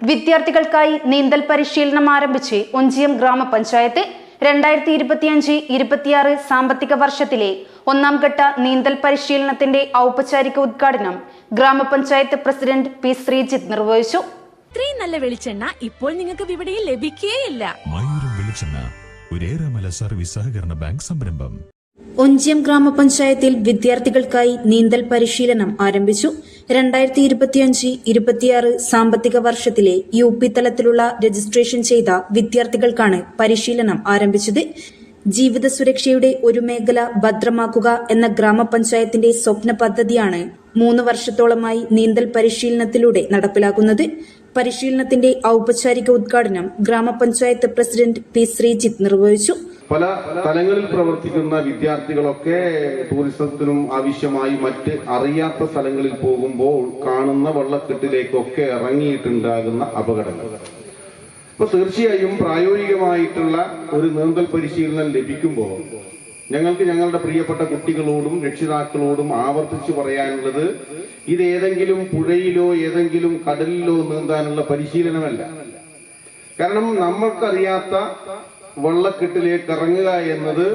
വിദ്യാർത്ഥികൾക്കായി നീന്തൽ പരിശീലനം ആരംഭിച്ച് ഒഞ്ചിയം ഗ്രാമപഞ്ചായത്ത് രണ്ടായിരത്തി ഇരുപത്തിയഞ്ച് ഇരുപത്തിയാറ് സാമ്പത്തിക വർഷത്തിലെ ഒന്നാം ഘട്ട നീന്തൽ പരിശീലനത്തിന്റെ ഔപചാരിക ഉദ്ഘാടനം ഗ്രാമപഞ്ചായത്ത് പ്രസിഡന്റ് പി ശ്രീജിത്ത് നിർവഹിച്ചു. ഇത്രയും നല്ല വെളിച്ചെണ്ണ ഇപ്പോൾ നിങ്ങൾക്ക് വിപണിയിൽ ലഭിക്കുകയില്ല മയൂരം വെളിച്ചെണ്ണ ഒരേറെമല സർവീസ് സഹകരണ ബാങ്ക് സംരംഭം. ഒഞ്ചിയം ഗ്രാമപഞ്ചായത്തിൽ വിദ്യാർത്ഥികൾക്കായി നീന്തൽ പരിശീലനം ആരംഭിച്ചു. രണ്ടായിരത്തി ഇരുപത്തിയഞ്ച് ഇരുപത്തിയാറ് സാമ്പത്തിക വർഷത്തിലെ യു പി തലത്തിലുള്ള രജിസ്ട്രേഷൻ ചെയ്ത വിദ്യാർത്ഥികൾക്കാണ് പരിശീലനം ആരംഭിച്ചത്. ജീവിത സുരക്ഷയുടെ ഒരു മേഖല ഭദ്രമാക്കുക എന്ന ഗ്രാമപഞ്ചായത്തിന്റെ സ്വപ്ന പദ്ധതിയാണ് മൂന്ന് വർഷത്തോളമായി നീന്തൽ പരിശീലനത്തിലൂടെ നടപ്പിലാക്കുന്നത്. പരിശീലനത്തിന്റെ ഔപചാരിക ഉദ്ഘാടനം ഗ്രാമപഞ്ചായത്ത് പ്രസിഡന്റ് പി ശ്രീജിത്ത് നിർവഹിച്ചു. പല തലങ്ങളിൽ പ്രവർത്തിക്കുന്ന വിദ്യാർത്ഥികളൊക്കെ ടൂറിസത്തിനും ആവശ്യമായി മറ്റ് അറിയാത്ത സ്ഥലങ്ങളിൽ പോകുമ്പോൾ കാണുന്ന വെള്ളക്കെട്ടിലേക്കൊക്കെ ഇറങ്ങിയിട്ടുണ്ടാകുന്ന അപകടങ്ങൾ. അപ്പൊ തീർച്ചയായും പ്രായോഗികമായിട്ടുള്ള ഒരു നീന്തൽ പരിശീലനം ലഭിക്കുമ്പോൾ ഞങ്ങൾക്ക് ഞങ്ങളുടെ പ്രിയപ്പെട്ട കുട്ടികളോടും രക്ഷിതാക്കളോടും ആവർത്തിച്ചു പറയാനുള്ളത് ഇത് ഏതെങ്കിലും പുഴയിലോ ഏതെങ്കിലും കടലിലോ നീന്താനുള്ള പരിശീലനമല്ല. കാരണം നമ്മൾക്കറിയാത്ത വെള്ളക്കെട്ടിലേക്ക് ഇറങ്ങുക എന്നത്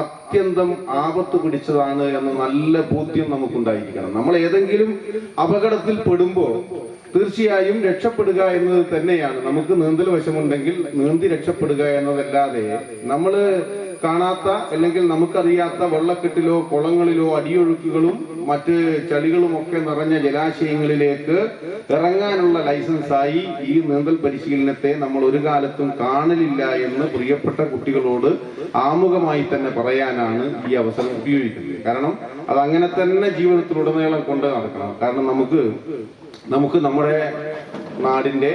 അത്യന്തം ആപത്ത് പിടിച്ചതാണ് എന്ന നല്ല ബോധ്യം നമുക്കുണ്ടായിരിക്കണം. നമ്മൾ ഏതെങ്കിലും അപകടത്തിൽ പെടുമ്പോൾ തീർച്ചയായും രക്ഷപ്പെടുക എന്നത് തന്നെയാണ്. നമുക്ക് നീന്തൽ വശമുണ്ടെങ്കിൽ നീന്തി രക്ഷപ്പെടുക എന്നതല്ലാതെ നമ്മൾ കാണാത്ത അല്ലെങ്കിൽ നമുക്കറിയാത്ത വെള്ളക്കെട്ടിലോ കുളങ്ങളിലോ അടിയൊഴുക്കുകളും മറ്റ് ചളികളും ഒക്കെ നിറഞ്ഞ ജലാശയങ്ങളിലേക്ക് ഇറങ്ങാനുള്ള ലൈസൻസായി ഈ നീന്തൽ പരിശീലനത്തെ നമ്മൾ ഒരു കാലത്തും കാണലില്ല എന്ന് പ്രിയപ്പെട്ട കുട്ടികളോട് ആമുഖമായി തന്നെ പറയാനാണ് ഈ അവസരം ഉപയോഗിക്കുന്നത്. കാരണം അത് അങ്ങനെ തന്നെ ജീവിതത്തിലുടനീളം കൊണ്ട് നടക്കണം. കാരണം നമുക്ക് നമുക്ക് നമ്മുടെ നാടിന്റെ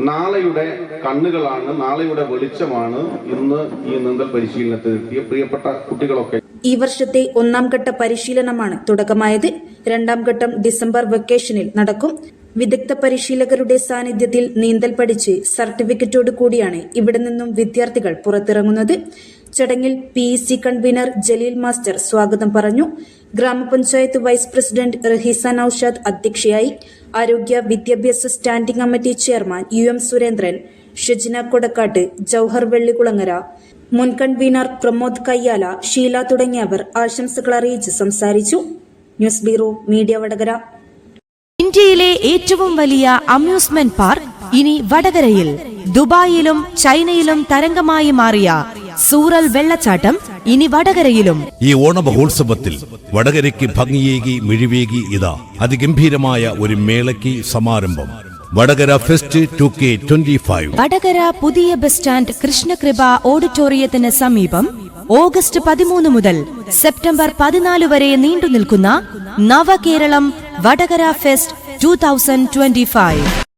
നാളെയുടെ കണ്ണുകളാണ് നാളെയുടെ വെളിച്ചമാണ് ഇന്ന് ഈ നീന്തൽ പരിശീലനത്തിൽ എത്തിയ പ്രിയപ്പെട്ട കുട്ടികളൊക്കെ. ഈ വർഷത്തെ ഒന്നാം ഘട്ട പരിശീലനമാണ് തുടക്കമായത്. രണ്ടാം ഘട്ടം ഡിസംബർ വെക്കേഷനിൽ നടക്കും. വിദഗ്ധ പരിശീലകരുടെ സാന്നിധ്യത്തിൽ നീന്തൽ പഠിച്ച് സർട്ടിഫിക്കറ്റോട് കൂടിയാണ് ഇവിടെ നിന്നും വിദ്യാർത്ഥികൾ പുറത്തിറങ്ങുന്നത്. ചടങ്ങിൽ P C convener Jaleel master സ്വാഗതം പറഞ്ഞു. ഗ്രാമപഞ്ചായത്ത് വൈസ് പ്രസിഡന്റ് റഹീസ നൌഷാദ് അധ്യക്ഷയായി ആരോഗ്യ വിദ്യാഭ്യാസ standing committee chairman U M Surendran Shajina Kodakkat Jouhar Vellikulangara മുൻ കൺവീനർ പ്രമോദ് കയ്യാല ഷീല തുടങ്ങിയവർ ആശംസകൾ അറിയിച്ച് സംസാരിച്ചു. News bureau media Vadakara. ഇന്ത്യയിലെ ഏറ്റവും വലിയ അമ്യൂസ്മെന്റ് പാർക്ക് ഇനി വടകരയിൽ. ദുബായിലും ചൈനയിലും തരംഗമായി മാറിയ സൂറൽ വെള്ളച്ചാട്ടം ഇനി വടകരയിലും. ഈ ഓണ മഹോത്സവത്തിൽ വടകരയ്ക്ക് ഭംഗിയേകി മിഴിവേകി ഇതാ. അതിഗംഭീരമായ ഒരു മേളയ്ക്ക് സമാരംഭം. Vadakara fest two K twenty five. Vadakara പുതിയ ബസ് സ്റ്റാൻഡ് കൃഷ്ണകൃപ ഓഡിറ്റോറിയത്തിന് സമീപം ഓഗസ്റ്റ് പതിമൂന്ന് മുതൽ സെപ്റ്റംബർ പതിനാല് വരെ നീണ്ടു നിൽക്കുന്ന Navakeralam Vadakara fest two thousand twenty five.